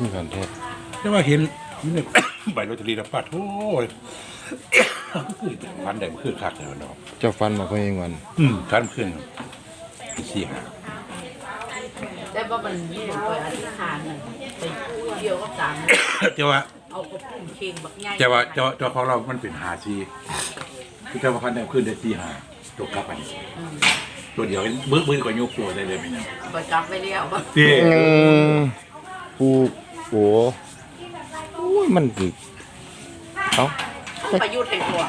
นี่กันเทศแต่ว่าเห็นนี่ใบลอตเตอรี่แล้วปัดโอ้ย คือฟันได้มันคือคักเลยเนาะเจ้าฟันมาเพิ่งเองวันอืมคันขึ้นสี่ห้าแต่ว่ามันมีคอยอธิษฐานน่ะไปเดียวก็ตามแต่ว่า เอากระปุกเคียงบักใหญ่แต่ว่าเจ้าเจ้าของเรามันเป็นหาซีคือเจ้าคันได้ขึ้นได้สี่ห้าตัวกลับไปตัวเดียวมือมือกว่ายกตัวได้เลยไหมเนี่ยไปจับไปแล้วบ่ที่อืมปู โอ้โอ้ยมันคือเอ้าประยุทธ์ให้ตัว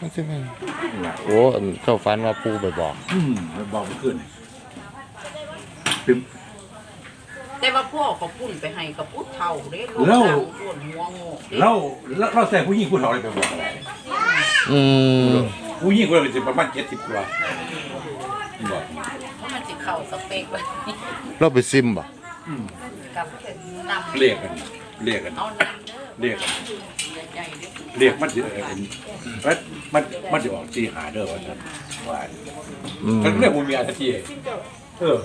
มันสิแม่นโอ้อันเจ้าฟันว่าปูไปบอกอืมมันบอกมันขึ้นตึมแต่ว่าพ่อก็ปุ้นไปให้กับพุทธเฒ่าเด้ลูกแล้วสาวส่วนหัวโง่เด้เราเราเราแต่ผู้หญิงผู้เฒ่าอะไรไปบอกอะไรอืมผู้หญิงคนละสิประมาณเจ็ดสิบกว่าบอกเพราะมันสิเข้าสเปกไว้เราไปซิมบ่ อืมกับนำเรียกกัน เรียกกันเอานำเด้อเรียกกันใหญ่ๆเด้อเรียกมันจะเอ่อมันมันมันจะออกตีหาเด้อว่าท่านว่าอืมมันเรียกมูเมียทันทีเออ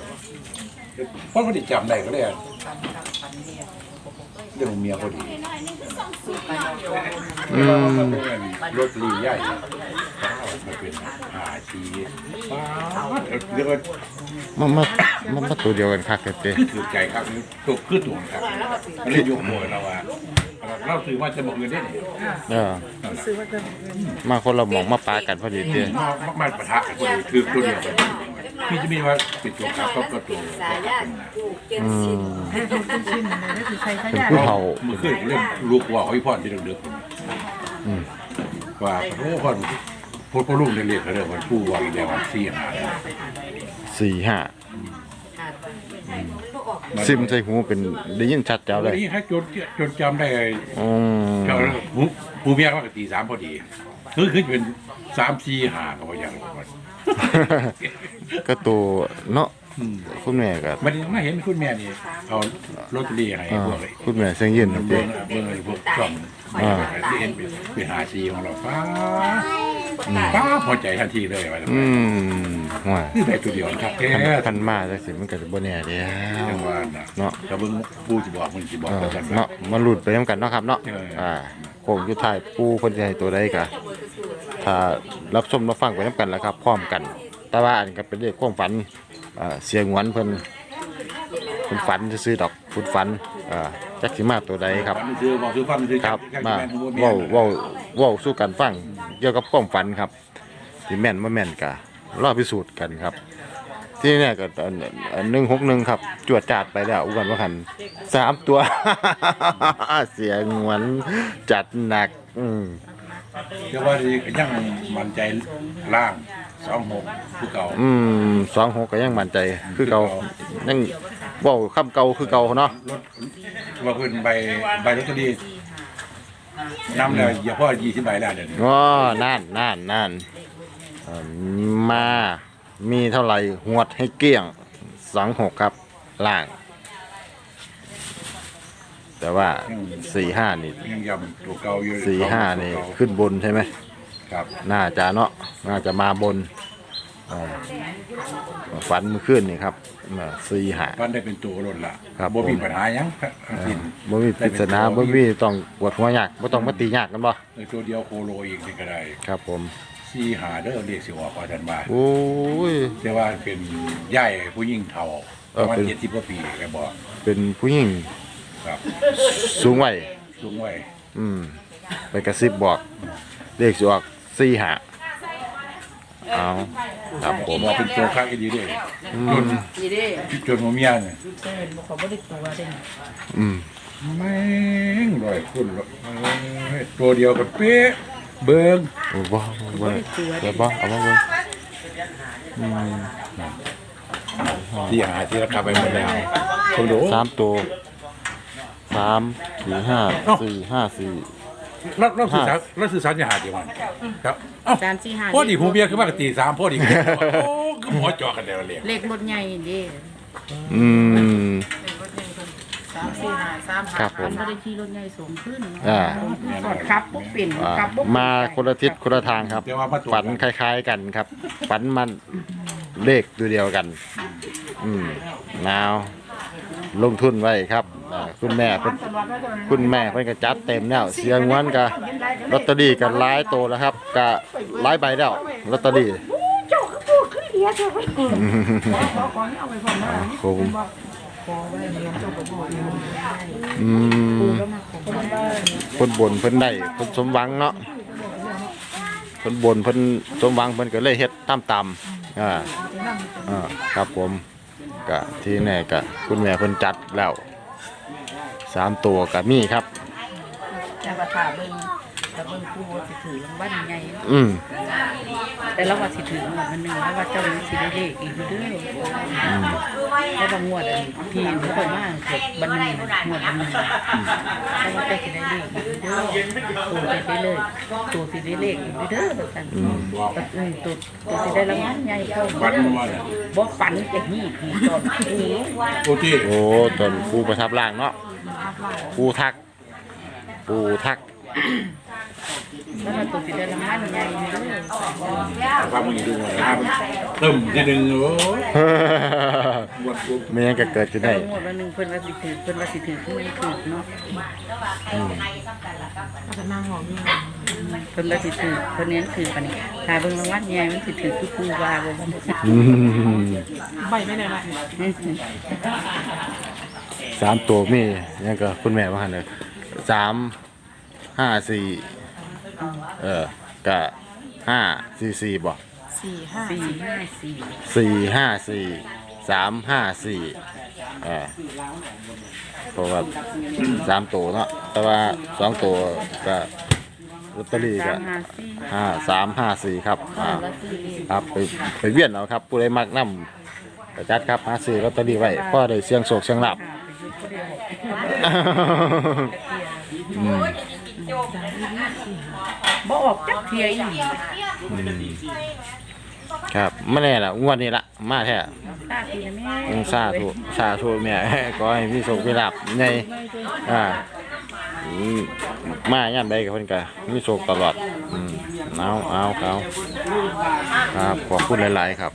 เพราะมันได้จำได้ก็เลยปันกับปันเนี่ยเรื่องมูเมียพอดี ไปเอาโยน อืมมันเป็นรถลีใหญ่ มันเป็นหาชีเรียกว่ามันมามันมาตัวเดียวกันคักเต้คือถือใจครับตัวคือตัวครับมันเลยยกโมยเราว่าเราถือว่าจะบอกเงินได้เนี่ยเออมาคนละหมองมาปากันพอดีเต้มามาปะทะกันพอดีคือตัวเดียวกันมีจะมีว่าปิดตัวครับก็ก็ตัวอืมเป็นเป็นผู้เฒ่ามือขึ้นเรื่องลูกว่าเขาพี่พ่อที่เดือดอืมว่าโอ้พ่อ พ่อพ่อลูกเรียกเขาเรียกว่าผู้ว่าอีกแล้วสี่หาสี่ห้าซิมใส่หูเป็นได้ยินชัดแจ๋วเลยนี่ให้จนจนจำได้อืมเจ้าผู้ผู้เมียเขาก็ตีสามพอดีคือคือเป็นสามสี่หาก็ว่าอย่างนั้นก็ตัวเนาะอืมคุณแม่ก็มันไม่เห็นคุณแม่นี่เอาลอตเตอรี่ให้อ่าพวกไอ้คุณแม่เสียงยืนเบิ่เต้งเบิ่งไอ้พวกช่องอ่าที่เห็นเป็นเป็นหาซีของเราป้า ป้าพอใจทันทีเลยว่าอืมว่าคือได้ตัวเดียวนะครับแค่คันคันมาจังสิมันก็จะบ่แน่เด้จังวหวะน่ะเนาะถ้าเบิ่งปูสิบอกมันสิบอกเออกันเนาะมาหลุดไปนํกันเนาะครับเนาะเอออ่ อ่าโค้งสุดท้ายปูเพิ่นสิให้ตัวใดก็ถ้ารับชมรับฟังไปนํกันแล้วครับพร้อมกัน แต่ว่าอันก็เป็นเรื่องความฝันอ่าเสียงหวนเพิ่นเพิ่นฝันซื่อๆดอกเพิ่นฝันอ่าจักสิมาตัวใดครับฟันซื้อบอกซื้อฟันซื้อครับมาเว้าเว้าเว้าสู้กันฟัง เกี่ยวกับความฝันครับที่แม่นบ่แม่นก็รอพิสูจน์กันครับ ที่เนี่ยก็หนึ่งหกหนึ่งครับ จวดจาดไปแล้วอ้วนว่าหันสามตัว เสียงหวนจัดหนัก อืมเดี๋ยวว่าดีก็ยังมั่นใจล่างสองหกผู้เก่าอืมสองหกก็ยังมั่นใจคือเก่ายังเว้าคำเก่าคือเก่าเนาะรถว่าขึ้นใบใบลอตเตอรี่ นำแล้วอย่าพ่อยี่สิบใบแล้วเดี๋ยวนี้อ๋อนั่นนั่นนั่นเอิ่มมา มีเท่าไหร่หวดให้เกลี้ยงสองหกครับ ล่าง แต่ว่าสี่ห้านี่ยังยำตัวเก่าอยู่สี่ห้านี่ตัวเก่ขึ้นบนใช่ไหม ครับ น่าจะเนาะ น่าจะมาบน อ่าฝันเมื่อคืนนี่ครับสี่ห้าฟันได้เป็นตัวรถละครับบ่มีผม ปัญหาหยังทั้งสิ้นบ่มีปริศนาบ่มีต้องปวดหัวยากบ่ต้องมาตียากกันบ่ในตัวเดียวโคโลอีกนี่ก็ได้ครับผมสี่หาเด้อเรียกสิออกว่าท่านว่าโอ้ย แต่ว่าเป็นย่ายผู้ยิ่งเฒ่าเอปอระมาณเป็นเจ็ดสิบกว่าปีแกบอกเป็นผู้หญิงครับสูงวัยลุงไว้อืมไปกระซิบบอกเลขสิออกสี่หา เอาครับผผมมว่าเป็นตัวค้างอีดีเด้อืจนมนี่เด้จนโมเมียเนี่ยเขาบ่ได้ตัวเด้อืมแม่งร้อยคุณหรอกเอ้ยตัวเดียวกันเป๊ะเบิ่งโอ้บ่บ่บ่เดี๋ยวบ่เอามาเบิ่งอืมที่หาที่ราคาไปหมดแล้วคุณดูสามตัวสามสี่ห้าสี่ห้าสี่ เราเราสื่อสารเราสื่อสารจะหาเดียวมันครับเอ้าจานสี่ห้าพ่อดีผู้เมียคือมากตีสามพ่อดีโอ้ก็หมอจอกันแล้วเลยเลขรถใหญ่เด้อืม สามสี่ห้าสามครัห้าบผมมันไม่ได้ขี่รถใหญ่สูงขึ้นอ่ากดครับปุ๊บเปลี่ยนอ่าครับปุ๊บมาคนละทิศคนละทางครับแต่ว่ามาตัวฝันคล้าย ๆกันครับ ฝันมันเลขตัวเดียวกัน อืมนาว ลงทุนไว้ครับ อ่าคุณแม่เพิ่นคุณแม่เพิ่นก็จัดเต็มแล้วเสียงวันก็ลอตเตอรี่ก็หลายโตแล้วครับก็หลายใบแล้วลอตเตอรี่ เจ้าก็พูดขึ้นเดียวเจ้าก็ขอขอนี่เอาไปพร้อมนะผมขอไว้เลี้ยงเจ้าก็บอกอยู่อืมแล้วมาขอบ้านเพิ่นบ่นเพิ่นได้เพิ่นสมหวังเนาะเพิ่นบ่นเพิ่นสมหวังเพิ่นก็เลยเฮ็ดตามตามๆอ่าอ่าครับผมก็ที่แน่ก็คุณแม่เพิ่นจัดแล้ว สามตัวก็มีครับแต่ว่าถ้าเบิ่งถ้าเบิ่งครูว่าสิถือรางวัลใหญ่อืมแต่เราว่าสิถือหมวดมันหนึงแล้วว่าเจ้านี้สิได้เลขอีกอยู่เด้อแล้วบางงวดอันที่บ่ค่อยมาเกิดบันนึงงวดบันนึงแล้วว่าเจ้าสิได้เลขอีกอยู่เด้อตัวสิได้เลขตัวสิได้เลขอีกอยู่เด้อว่าซั่นอืมตัวตัวสิได้รางวัลใหญ่เพิ่มวัดเด้อประมาณนั้นบ่ฝันจะหีบหีตอนโอ้โอ้ที่โอ้ตอนปูประทับร่างเนาะ ปูทัก ปูทักแล้วมันตัวสิได้รางวัลใหญ่อยู่เด้อความมึงดูนะครับเติมทีหนึ่งโอ้ยวัดปุ๊บไม่ยังก็เกิดขึ้นแต่ได้งวดวันหนึงเพิ่นว่าสิถือเพิ่นว่าสิถือเพิ่นไม่ถือเนาะเพิ่นว่าสิถือเพิ่นเน้นถือปานนี้ถ้าเบิ่งรางวัลใหญ่มันสิถือคือครูว่าบ่มันอืมใบไม่ได้ละ สามตัวมียังก็คุณแม่ว่าหันเลยสามห้าสี่เออกะห้าสี่สี่บ่สี่ห้าสี่ห้าสี่สี่ห้าสี่สามห้าสี่เออเพราะว่าสามตัวเนาะแต่ว่าสองตัวก็ลอตเตอรี่ก็ห้าสามห้าสี่ครับอ่าครับไปไปเวียนเอาครับผู้ใดมักนำกระจัดครับหาซื้อลอตเตอรี่ไว้พ่อได้เสียงโศกเสียงหลับ บ่ออกจักเทียอีหลีครับไม่แน่ละงวดนี้ละมาแท้ตาทีนะแม่องซาถูซาถูแม่ก็ให้พี่โศกพี่หลับในอ่าอืมมาย่ำใดกับเพิ่นก็มีโศกตลอดอืมเอาเอาเอาครับ ขอบคุณหลาย ๆ ครับ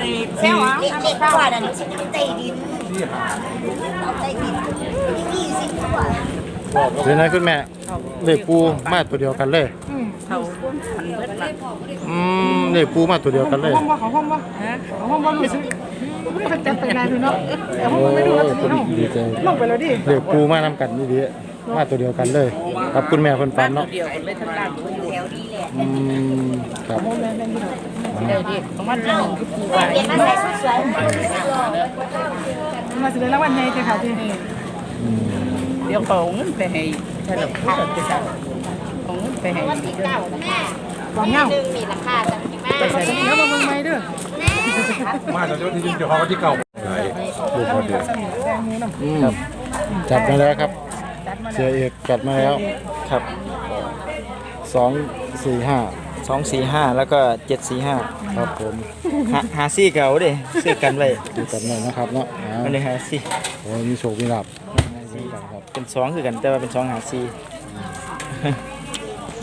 เด็กเด็กกว่านั้นสิใต้ดินเอาใต้ดินยี่สิบกว่าเดี๋ยวนะคุณแม่เลขปูมาตัวเดียวกันเลยเขาพันเบิดละอืมเลขปูมาตัวเดียวกันเลยฮะห้องบอลรู้สึกไม่ได้จัดไปนานดูเนาะแต่ห้องโอ้บอลไม่ดูแล้วตอนคุนี้ณเนาะดีใจลงไปแล้วดิเลขปูมานํกันนี่ดีมาตัวเดียวกันเลยครับคุณแม่เพิ่นบ้าฟันเนาะเดียวกันเลยทั้งล่างทั้งบนอืมครับ ได้เด็กประมาณหนึ่งคือครูว่าเรียนมาใส่สวยมาสิเลยแล้ววันไงเจ้าค่ะที่เดี๋ยวเขาเอาเงินไปให้ถ้าเราพูดจะสั่งเอาเงินไปให้ๆสีเก่าแม่วางเงาหนึ่งมีราคาจังที่แม่ไปใส่แล้วมาเมืองใหม่ด้อมาจากที่ดินเจ้าของที่เก่าไหนลูกพอดีสนิทแดงมูน้ำอืมจัดมาแล้วครับเสียเอกจัดมาแล้วครับสองสี่ห้า สองสี่ห้าแล้วก็เจ็ดสี่ห้าครับผมหาหาซี่เก่าดิซื้อกันไว้ดูกันหน่อยนะครับเนาะอ่ามันเลยหาซี่โอ้ยมีโชคมีลาบครับเป็นสองคือกันแต่ว่าเป็นสองหาซี่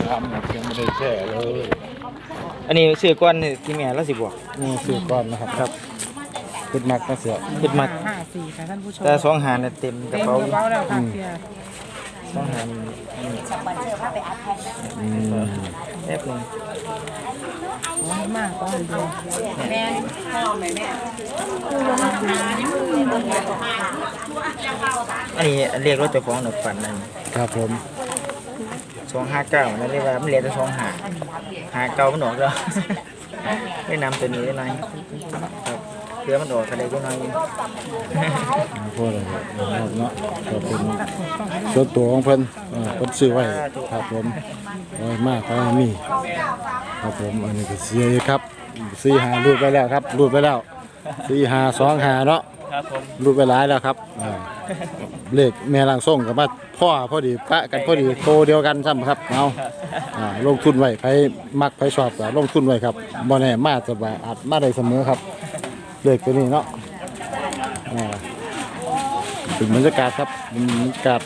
ทำยังไม่ได้แช่เลยอันนี้ซื้อก้อนนี่ที่แม่ละสิบวกนี่ซื้อก้อนนะครับครับขึ้นมักนะเสียขึ้นมาห้าสี่ค่ะท่านผู้ชมแต่สองหาเนี่ยเต็มกเต็ระมเป๋ากระเป๋าแล้วค่ะเสีย สองหานี่นี่สปอนเซอร์พาไปอัพแพ็คอืมแป๊บหนึงขอให้มากขอให้ดีแม่พ่อแม่แม่อันนี้เรียกรถเจ้าของหนกฝันนั่นครับผมสองห้าเก้านั่นเรียกว่ามันเรียกแต่สองหาหาเก้ามันออกแล้วได้นำตัวนี้ได้ไหน่ อยครับเพื่อมันออกก็ได้ก็น้อยอยู่พวกอะไรครับเนาะก็เป็นส่วนตัวของเพิ่นอ่าเพิ่นซื้อไว้ครับผมโอ้ยมากก็มีครับผมอันนี้ก็เสียเอกครับสี่หารูดไปแล้วครับรูดไปแล้วสี่หาสองหาเนาะครับผมรูดไปหลายแล้วครับอ่าเลขแม่ล่างส่งกับมาพ่อพอดีปะกันพอดีโตเดียวกันซ้ำครับเอาอ่าลงทุนไว้ไผมักไผชอบก็ลงทุนไว้ครับบ่แน่มาจะว่าอาจมาได้เสมอครับ เลขตัวนี้เนาะอ่าเป็นบรรยากาศครับบรรยากาศ